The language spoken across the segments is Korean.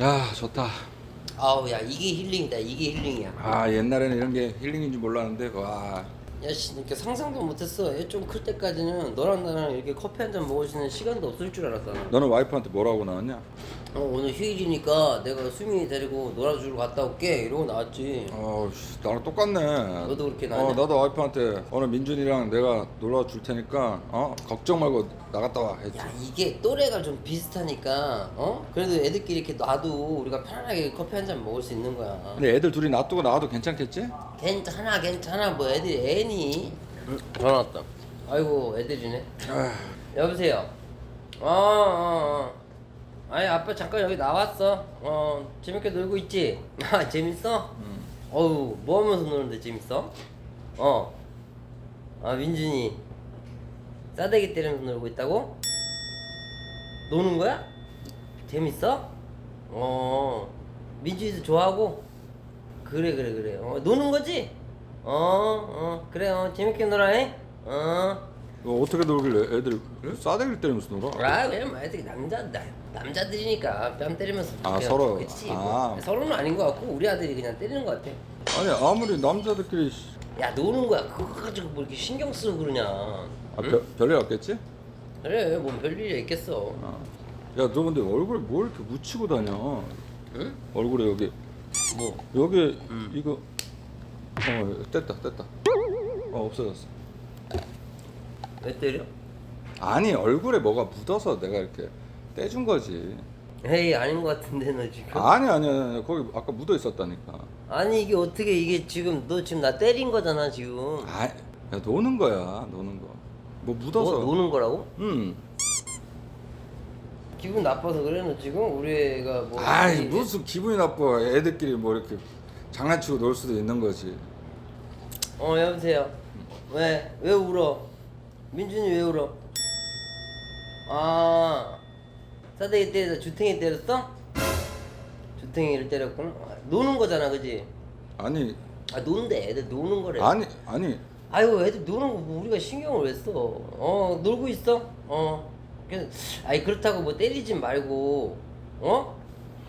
야 좋다. 아우 야 이게 힐링이다 이게 힐링이야 아 옛날에는 이런 게 힐링인 줄 몰랐는데 와. 야씨 이렇게 상상도 못했어 얘 좀 클 때까지는 너랑 나랑 이렇게 커피 한 잔 먹을 수 있는 시간도 없을 줄 알았다 나. 너는 와이프한테 뭐라고 나왔냐? 어, 오늘 휴일이니까 내가 수민이 데리고 놀아주러 갔다 올게 이러고 나왔지 어, 씨, 나랑 똑같네. 너도 그렇게 어, 나왔냐? 나도 와이프한테 오늘 민준이랑 내가 놀러 줄 테니까 어 걱정 말고 나갔다 와 했지. 야 이게 또래가 좀 비슷하니까 어? 그래도 애들끼리 이렇게 놔도 우리가 편안하게 커피 한 잔 먹을 수 있는 거야 근데 애들 둘이 놔두고 나와도 괜찮겠지? 괜찮아 괜찮아 뭐 애들이 애니 전화 왔다 아이고 애들이네 아, 여보세요 어, 어, 어. 아니 아빠 잠깐 여기 나왔어 어 재밌게 놀고 있지? 아 재밌어? 음. 어우 뭐 하면서 노는데 재밌어? 어. 아 민준이 싸대기 때리면서 놀고 있다고? 노는 거야? 재밌어? 어. 민준이도 좋아하고? 그래 그래 그래. 어 노는 거지? 어, 어, 그래, 어, 재밌게 놀아, 해? 어. 너 어떻게 놀길래 애들 싸대기를 때리면서 놀아? 아, 그냥 뭐 애들이 남자, 나, 남자들이니까 뺨 때리면서. 아, 그냥 서로. 그치, 아. 뭐. 서로는 아닌 것 같고, 우리 아들이 그냥 때리는 것 같아. 아니 아무리 남자들끼리 씨, 야, 노는 거야. 그거 가지고 뭐 이렇게 신경 쓰고 그러냐. 아, 별, 별일 없겠지? 그래, 뭐 별일이 있겠어. 어. 야, 너 근데 얼굴에 뭘 이렇게 묻히고 다녀? 응? 얼굴에 여기 뭐? 여기 음. 이거 어 뗐다 뗐다 어 없어졌어 왜 때려? 아니 얼굴에 뭐가 묻어서 내가 이렇게 떼준 거지 에이, 아닌 것 같은데, 너 지금. 아니 아니 아니 거기 아까 묻어 있었다니까 아니, 이게 어떻게, 이게 지금, 너 지금 나 때린 거잖아, 지금. 아, 야 노는 거야 노는 거 뭐 묻어서 뭐, 노는 거라고? 응 기분 나빠서 그래, 너 지금? 우리 애가 뭐. 아이 이게- 무슨 기분이 나빠 애들끼리 뭐 이렇게 장난치고 놀 수도 있는 거지 어 여보세요 왜? 왜 울어? 민준이 왜 울어? 아 싸대기 때려서 주탱이 때렸어? 주탱이를 때렸구나 아, 노는 거잖아 그지? 아니 아 노는데 애들 노는 거래 아니 아니 아유 애들 노는 거뭐 우리가 신경을 왜 써? 어 놀고 있어? 어 그래서 아니 그렇다고 뭐 때리진 말고 어?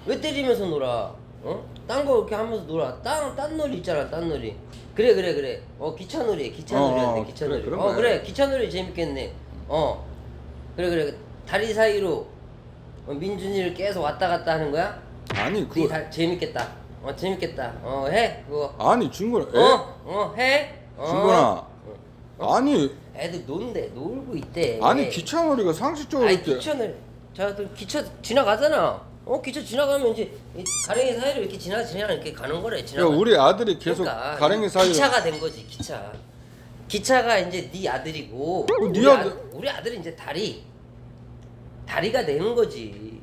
왜 때리면서 놀아? 어? 딴 거 이렇게 하면서 놀아 딴, 딴 놀이 있잖아 딴 놀이 그래 그래 그래 어 기차 놀이 기차 어, 놀이 어, 기차 그래, 놀이 그런 어 거야. 그래 기차 놀이 재밌겠네 어 그래 그래 다리 사이로 어, 민준이를 계속 왔다 갔다 하는 거야? 아니 그게 그거 다 재밌겠다 어 재밌겠다 어 해 그거 아니 중근아 애 어? 어 해? 어. 중근아 아니 애들 노는데 놀고 있대. 아니 기차놀이가 상식적으로 아니 이렇게 기차는 자또 기차 지나가잖아. 어 기차 지나가면 이제 이 가랭이 사이로 이렇게 지나 지나 이렇게 가는 거래. 야 지나가. 우리 아들이 계속 그러니까 가랭이 사이로 기차가 된 거지 기차. 기차가 이제 네 아들이고 네 우리, 아들- 아, 우리 아들은 이제 다리 다리가 되는 거지.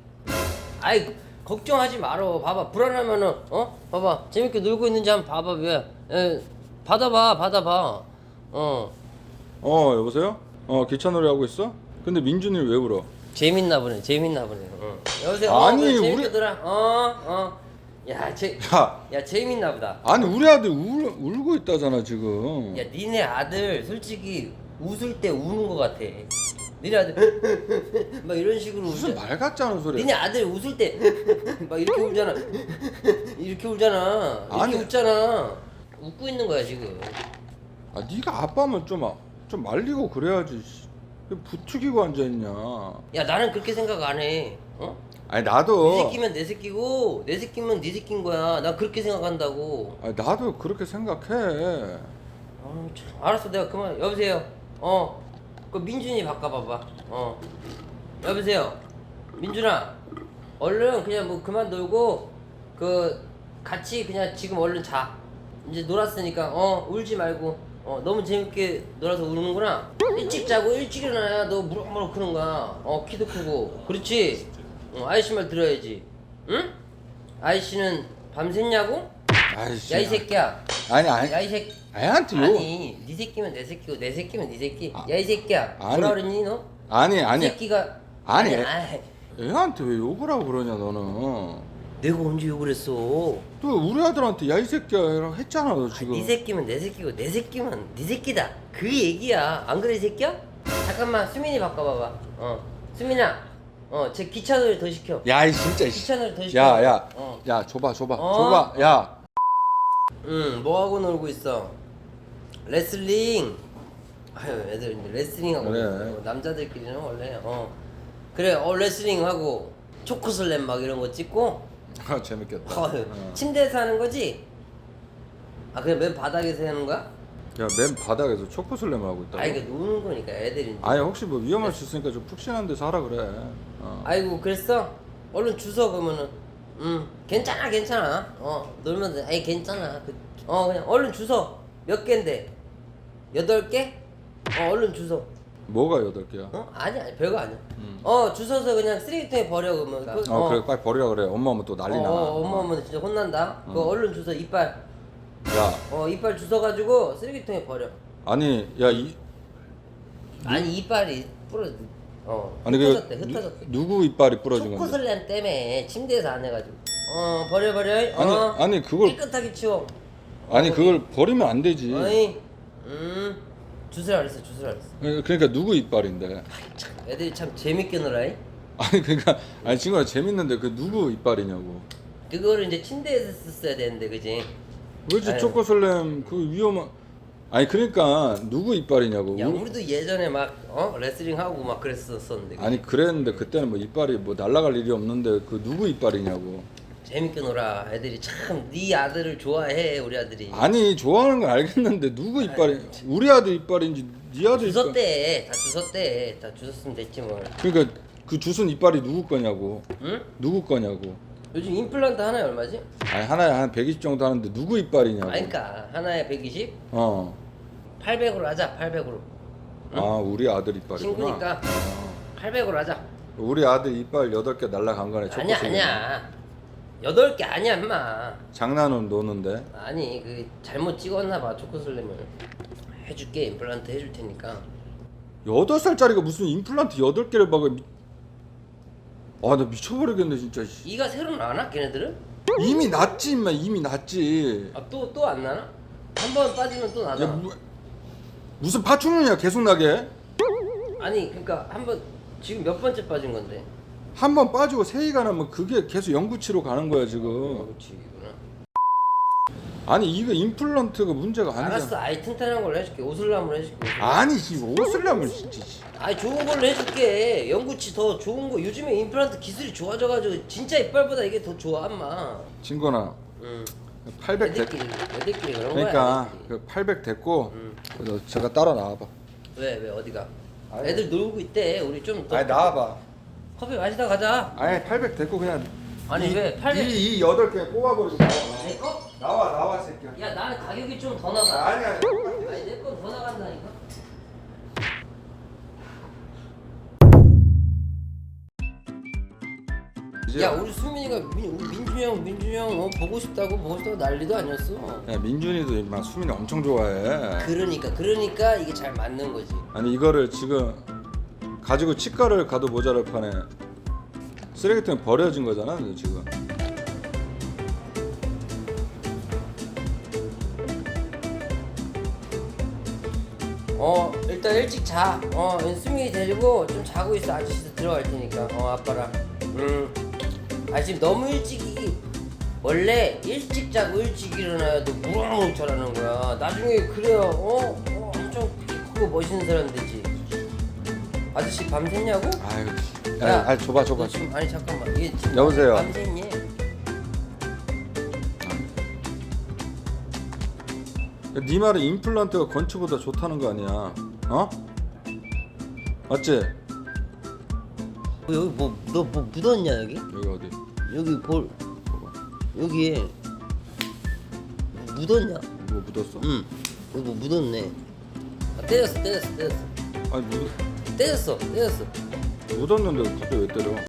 아이 걱정하지 말어. 봐봐 불안하면은 어 봐봐 재밌게 놀고 있는지 한번 봐봐 왜? 에, 받아봐 받아봐. 어. 어 여보세요? 어 기차 놀이 하고 있어? 근데 민준이 왜 울어? 재밌나 보네 재밌나 보네. 어. 여보세요? 아니, 어, 그래, 우리- 재밌게 놀아 어어야쟤야. 야 재밌나 보다. 아니 우리 아들 울, 울고 있다잖아 지금. 야 니네 아들 솔직히 웃을 때 우는 거 같아. 니네 아들 막 이런 식으로 무슨 울잖아. 말 같지 않은 소리야. 니네 아들 웃을 때 막 이렇게 울잖아. 이렇게 울잖아. 이렇게 아니. 웃잖아. 웃고 있는 거야 지금. 아 네가 아빠면 좀, 아- 좀 말리고 그래야지 씨. 왜 부추기고 앉아있냐? 야 나는 그렇게 생각 안 해. 어? 아니 네 나도. 새끼면 내 새끼고 내 새끼면 네 새끼인 거야. 난 그렇게 생각한다고. 아니 나도 그렇게 생각해. 아, 참. 알았어 내가 그만 여보세요. 어. 그 민준이 바꿔봐봐. 어. 여보세요. 민준아. 얼른 그냥 뭐 그만 놀고 그 같이 그냥 지금 얼른 자. 이제 놀았으니까 어 울지 말고 어 너무 재밌게 놀아서 우는구나. 일찍 자고 일찍 일어나야 너 무럭무럭 크는 거야. 어 키도 크고. 그렇지? 어, 아저씨 말 들어야지. 응? 아저씨는 밤샜냐고? 아이씨. 야 이 새끼야. 아니 아니. 야 이 새끼. 애한테 욕 아니 네 새끼면 내 새끼고 내 새끼면 네 새끼. 야 이 새끼야. 아니. 뭐라 그러니 너? 아니 이 아니. 새끼가. 아니. 아니 애한테 왜 욕을 하고 그러냐 너는 내가 언제 욕을 했어 또 우리 아들한테 야 이 새끼야 했잖아 너 지금 네 새끼면 내 새끼고 내 새끼면 네 새끼다 그 얘기야 안 그래 이 새끼야? 잠깐만 수민이 바꿔봐봐 어 수민아 어제 기차 놀이 더 시켜 야 이 진짜 이 씨. 기차 놀이 더 시켜 야야 어. 야 줘봐 줘봐 어? 줘봐 야 응, 뭐 하고 놀고 있어? 레슬링. 아유, 애들 이제 레슬링 하고 그래. 있어. 남자들끼리는 원래 어. 그래, 어 레슬링 하고 초코슬램 막 이런 거 찍고. 아, 재밌겠다 어. 침대에서 하는 거지? 아, 그냥 맨 바닥에서 하는 거야? 야 맨 바닥에서 초코슬램을 하고 있다고? 아, 이게 노는 거니까 애들이. 이제. 아니 혹시 뭐 위험할 수 있으니까 좀 푹신한 데서 하라 그래 어. 아이고, 그랬어? 얼른 주워 그러면은. 응, 괜찮아, 괜찮아. 어, 놀면 돼. 아이, 괜찮아. 그, 어, 그냥 얼른 주워. 몇 개인데? 여덟 개? 어, 얼른 주워. 뭐가 여덟 개야? 어? 아니 아니 별거 아니야. 음. 어 주워서 그냥 쓰레기통에 버려 그러면. 그, 어, 그래 빨리 버리라 그래 엄마 오면 또 난리 나 어, 엄마 오면 진짜 혼난다. 그거 얼른 주워 이빨. 야 어 이빨 주워 가지고 쓰레기통에 버려. 아니 야이 아니 이빨이 부러. 어. 아니 흩어졌대 그 흩어졌대. 누, 누구 이빨이 부러진 건데? 초코슬램 때문에 침대에서 안 해가지고. 어 버려 버려. 아니 어. 아니 그걸 깨끗하게 치워. 아니 그걸 버리면 안 되지. 어이. 음. 주스라 그랬어 주스라 그랬어. 그러니까 누구 이빨인데? 참, 애들이 참 재밌게 놀아이. 아니 그러니까 아니 친구가 재밌는데 그 누구 이빨이냐고. 그거를 이제 침대에서 썼어야 되는데 그지? 왜지 아유. 초코슬램 그 위험한 아니 그러니까 누구 이빨이냐고. 야 우리- 우리도 예전에 막 어? 레슬링 하고 막 그랬었었는데 아니 그랬는데 그때는 뭐 이빨이 뭐 날아갈 일이 없는데 그 누구 이빨이냐고. 재밌게 놀아 애들이 참 네 아들을 좋아해 우리 아들이 아니 좋아하는 건 알겠는데 누구 이빨이 우리 아들 이빨인지 네 아들 이빨. 주웠대 다 주웠대 다 주웠으면 됐지 뭐 그러니까 그 주순 이빨이 누구 거냐고. 응? 누구 거냐고. 요즘 임플란트 하나에 얼마지? 아니 하나에 한 120 정도 하는데 누구 이빨이냐고. 아니 그니까 하나에 120? 어. 800으로 하자 800으로 아 우리 아들 이빨이구나. 친구니까 800으로 하자 우리 아들 이빨 8개 날라간 거네. 아니야. 아니야 8개 아니야 임마 장난은 노는데. 아니 그 잘못 찍었나 봐 초코슬램을 해줄게 임플란트 해줄 테니까 8살짜리가 무슨 임플란트 8개를 박아. 미... 아, 나 미쳐버리겠네, 진짜. 씨. 이가 새로 나나 걔네들은? 이미 났지, 임마. 이미 났지. 아 또 또 안 나나? 한 번 빠지면 또 야, 나잖아 무... 무슨 파충류냐, 계속 나게. 아니 그러니까 한 번 지금 몇 번째 빠진 건데? 한 번 빠지고 세이가 나면 그게 계속 영구치로 가는 거야, 지금. 그렇지 이구나. 아니, 이거 임플란트가 문제가 아니야. 알았어, 아이 튼튼한 걸로 해줄게. 오슬람으로 해줄게. 아니, 지금 옷을려면 진짜. 씨. 아이 좋은 걸로 해줄게. 영구치 더 좋은 거. 요즘에 임플란트 기술이 좋아져가지고 진짜 이빨보다 이게 더 좋아, 엄마. 친구나, 응. 800 됐... 애들끼리 애들끼리 그런 그러니까 거야. 애들끼리. 그800 됐고, 응. 너 제가 따라 나와봐. 왜 왜 어디가? 아니. 애들 놀고 있대. 우리 좀 더. 나와봐. 커피 마시다 가자. 아니 800 됐고 그냥 아니, 이, 왜 800? 이, 이 8개 뽑아버리고 나와 내 거? 나와 나와 새끼야 야 나는 가격이 좀더 나가. 아니 아니 아니 내 건 더 나간다니까. 이제 야 우리 수민이가 민, 우리 민준이 형 민준이 형 어, 보고 싶다고 보고 싶다고 난리도 아니었어 야, 민준이도 임마 수민이 엄청 좋아해 그러니까 그러니까 이게 잘 맞는 거지 아니 이거를 지금 가지고 치과를 가도 모자랄 판에 쓰레기통에 버려진 거잖아 지금. 어 일단 일찍 자어 수민이 데리고 좀 자고 있어. 아저씨도 들어갈 테니까. 어 아빠랑. 음 아 지금 너무 일찍 이 원래 일찍 자고 일찍 일어나야 너 무럭무럭 거야. 나중에 그래야 어, 어 엄청 키 크고 멋있는 사람 되지 아저씨 밤샜냐고? 아유 야, 야, 아니 줘봐 너 줘봐 지금 아니 잠깐만 이게 지금 여보세요? 밤샜니? 네 말은 임플란트가 건축보다 좋다는 거 아니야 어? 맞지? 뭐 여기 뭐 너 뭐 묻었냐 여기? 여기 어디 여기 볼 여기에 묻었냐? 뭐 묻었어? 응 여기 뭐 묻었네 아, 때렸어 때렸어 때렸어 아니 묻, 때렸어 때렸어. 묻었는데 갑자기 왜 때려